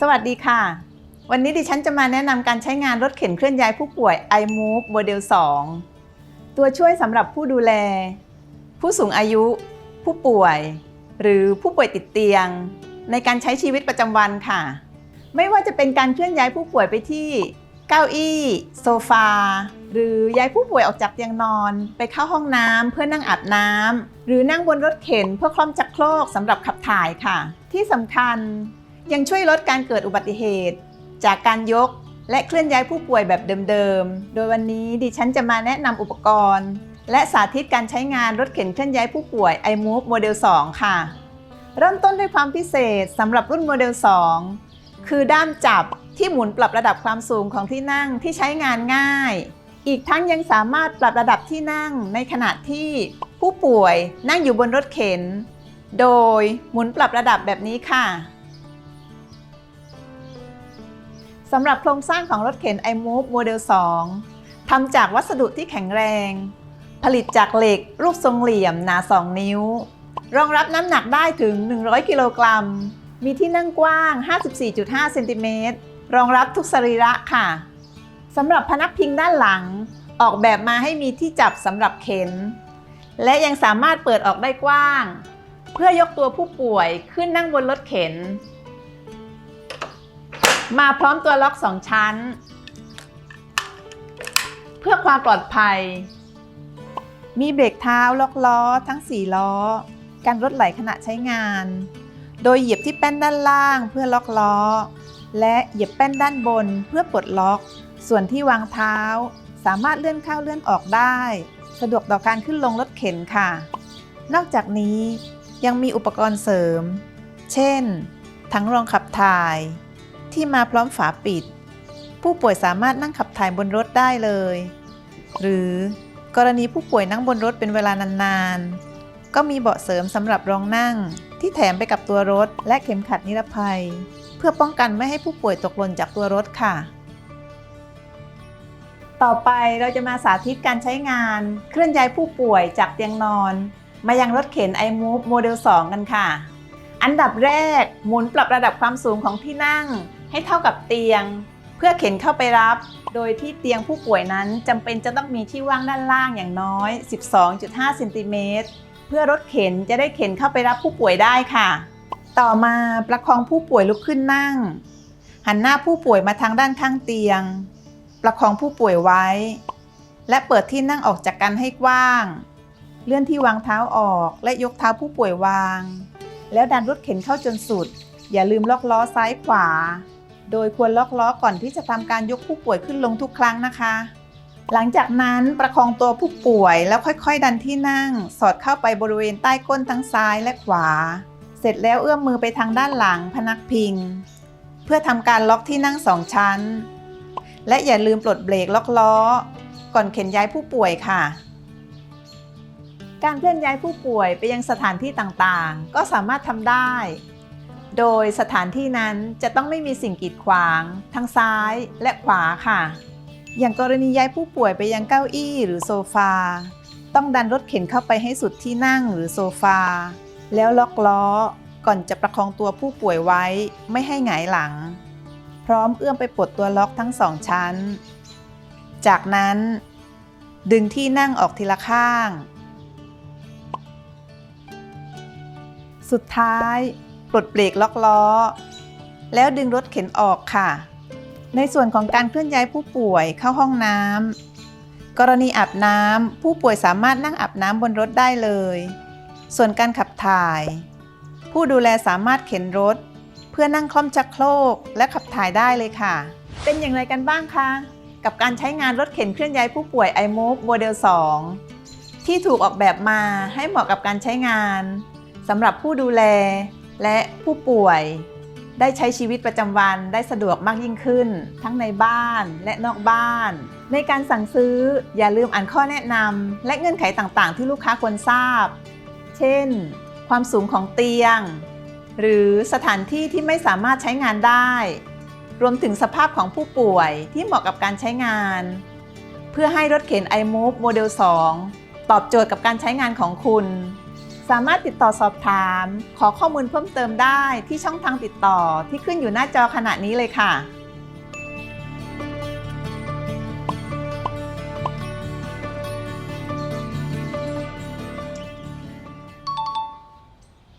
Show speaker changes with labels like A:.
A: สวัสดีค่ะ วันนี้ดิฉันจะมาแนะนำการใช้งานรถเข็นเคลื่อนย้ายผู้ป่วย iMove โมเดล2ตัวช่วยสำหรับผู้ดูแล ผู้สูงอายุ ผู้ป่วย หรือผู้ป่วยติดเตียง ในการใช้ชีวิตประจำวันค่ะ ไม่ว่าจะเป็นการเคลื่อนย้ายผู้ป่วยไปที่เก้าอี้โซฟา หรือย้ายผู้ป่วยออกจากเตียงนอน ไปเข้าห้องน้ำเพื่อนั่งอาบน้ำหรือนั่งบนรถเข็นเพื่อคล่อมจักรโครกสำหรับขับถ่ายค่ะ ที่สำคัญ ยังช่วยลดการเกิดอุบัติเหตุ จากการยกและเคลื่อนย้ายผู้ป่วยแบบเดิมๆ โดยวันนี้ดิฉันจะมาแนะนำอุปกรณ์ และสาธิตการใช้งานรถเข็นเคลื่อนย้ายผู้ป่วย iMove โมเดล2ค่ะ เริ่มต้นด้วยความพิเศษสำหรับรุ่นโมเดล2คือด้ามจับที่หมุนปรับระดับความสูงของที่นั่งที่ใช้งานง่าย อีกทั้งยังสามารถปรับระดับที่นั่งในขณะที่ผู้ป่วยนั่งอยู่บนรถเข็น โดยหมุนปรับระดับแบบนี้ค่ะ สำหรับโครงสร้างของรถเข็น iMove โมเดล2ทำจากวัสดุที่แข็งแรง ผลิตจากเหล็กรูปทรงเหลี่ยมหนา 2 นิ้ว รองรับน้ำหนักได้ถึง 100 กิโลกรัม มีที่นั่งกว้าง 54.5 เซนติเมตร รองรับทุกสรีระค่ะ สำหรับพนักพิงด้านหลัง ออกแบบมาให้มีที่จับสำหรับเข็น และยังสามารถเปิดออกได้กว้าง เพื่อยกตัวผู้ป่วยขึ้นนั่งบนรถเข็น มาพร้อมตัวล็อก 2 ชั้น เพื่อความปลอดภัย มีเบรกเท้าล็อกล้อทั้ง 4 ล้อกันรถไหลขณะใช้งาน โดยเหยียบที่แป้นด้านล่างเพื่อล็อกล้อ และเหยียบแป้นด้านบนเพื่อปลดล็อก ส่วนที่วางเท้า สามารถเลื่อนเข้าเลื่อนออกได้ สะดวกต่อการขึ้นลงรถเข็นค่ะ นอกจากนี้ยังมีอุปกรณ์เสริม เช่น ทั้งรองขับถ่าย ที่มาพร้อมฝาปิด ผู้ป่วยสามารถนั่งขับถ่ายบนรถได้เลย หรือกรณีผู้ป่วยนั่งบนรถเป็นเวลานานๆ ก็มีเบาะเสริมสำหรับรองนั่ง ที่แถมไปกับตัวรถและเข็มขัดนิรภัย เพื่อป้องกันไม่ให้ผู้ป่วยตกหล่นจากตัวรถค่ะ ต่อไปเราจะมาสาธิตการใช้งานเคลื่อนย้ายผู้ป่วยจากเตียงนอน มายังรถเข็น iMove โมเดล 2 กันค่ะ อันดับแรกหมุนปรับระดับความสูงของที่นั่ง ให้เท่ากับเตียง เพื่อเข็นเข้าไปรับ โดยที่เตียงผู้ป่วยนั้นจำเป็นจะต้องมีที่ว่างด้านล่างอย่างน้อย 12.5เซนติเมตรเพื่อรถเข็นจะได้เข็นเข้าไปรับผู้ป่วยได้ค่ะ ต่อมาประคองผู้ป่วยลุกขึ้นนั่ง หันหน้าผู้ป่วยมาทางด้านข้างเตียง ประคองผู้ป่วยไว้ และเปิดที่นั่งออกจากกันให้กว้าง เลื่อนที่วางเท้าออกและยกเท้าผู้ป่วยวาง แล้วดันรถเข็นเข้าจนสุด อย่าลืมล็อกล้อซ้ายขวา โดยควรล็อกล้อก่อนที่จะทำการยกผู้ป่วยขึ้นลงทุกครั้งนะคะ หลังจากนั้นประคองตัวผู้ป่วยแล้วค่อยๆ ดันที่นั่ง สอดเข้าไปบริเวณใต้ก้นทั้งซ้ายและขวา เสร็จแล้วเอื้อมมือไปทางด้านหลังพนักพิง เพื่อทำการล็อกที่นั่งสองชั้น และอย่าลืมปลดเบรกล็อกล้อ ก่อนเข็นย้ายผู้ป่วยค่ะการเคลื่อนย้ายผู้ป่วยไปยังสถานที่ต่างๆ ก็สามารถทำได้ โดยสถานที่นั้นจะต้องไม่มีสิ่งกีดขวางทั้งซ้ายและขวาค่ะ อย่างกรณีย้ายผู้ป่วยไปยังเก้าอี้หรือโซฟา ต้องดันรถเข็นเข้าไปให้สุดที่นั่งหรือโซฟา แล้วล็อกล้อก่อนจะประคองตัวผู้ป่วยไว้ไม่ให้หงายหลัง พร้อมเอื้อมไปปลดตัวล็อกทั้งสองชั้น จากนั้น ดึงที่นั่งออกทีละข้าง สุดท้าย ลดเบรกล็อกล้อ แล้วดึงรถเข็นออกค่ะ ในส่วนของการเคลื่อนย้ายผู้ป่วยเข้าห้องน้ำกรณีอาบน้ำผู้ป่วยสามารถนั่งอาบน้ำบนรถได้เลย ส่วนการขับถ่าย ผู้ดูแลสามารถเข็นรถ เพื่อนั่งคล่อมชักโครกและขับถ่ายได้เลยค่ะ เป็นอย่างไรกันบ้างคะกับการใช้งานรถเข็นเคลื่อนย้ายผู้ป่วย iMove โมเดล2ที่ถูกออกแบบมาให้เหมาะกับการใช้งานสำหรับผู้ดูแล และผู้ป่วยได้ใช้ชีวิตประจำวันได้สะดวกมากยิ่งขึ้น ทั้งในบ้านและนอกบ้าน ในการสั่งซื้ออย่าลืมอ่านข้อแนะนำและเงื่อนไขต่างๆ ที่ลูกค้าควรทราบ เช่น ความสูงของเตียง หรือสถานที่ที่ไม่สามารถใช้งานได้ รวมถึงสภาพของผู้ป่วยที่เหมาะกับการใช้งาน เพื่อให้รถเข็น iMove โมเดล2ตอบโจทย์กับการใช้งานของคุณ สามารถติดต่อสอบถาม ขอข้อมูลเพิ่มเติมได้ที่ช่องทางติดต่อที่ขึ้นอยู่หน้าจอขณะนี้เลยค่ะ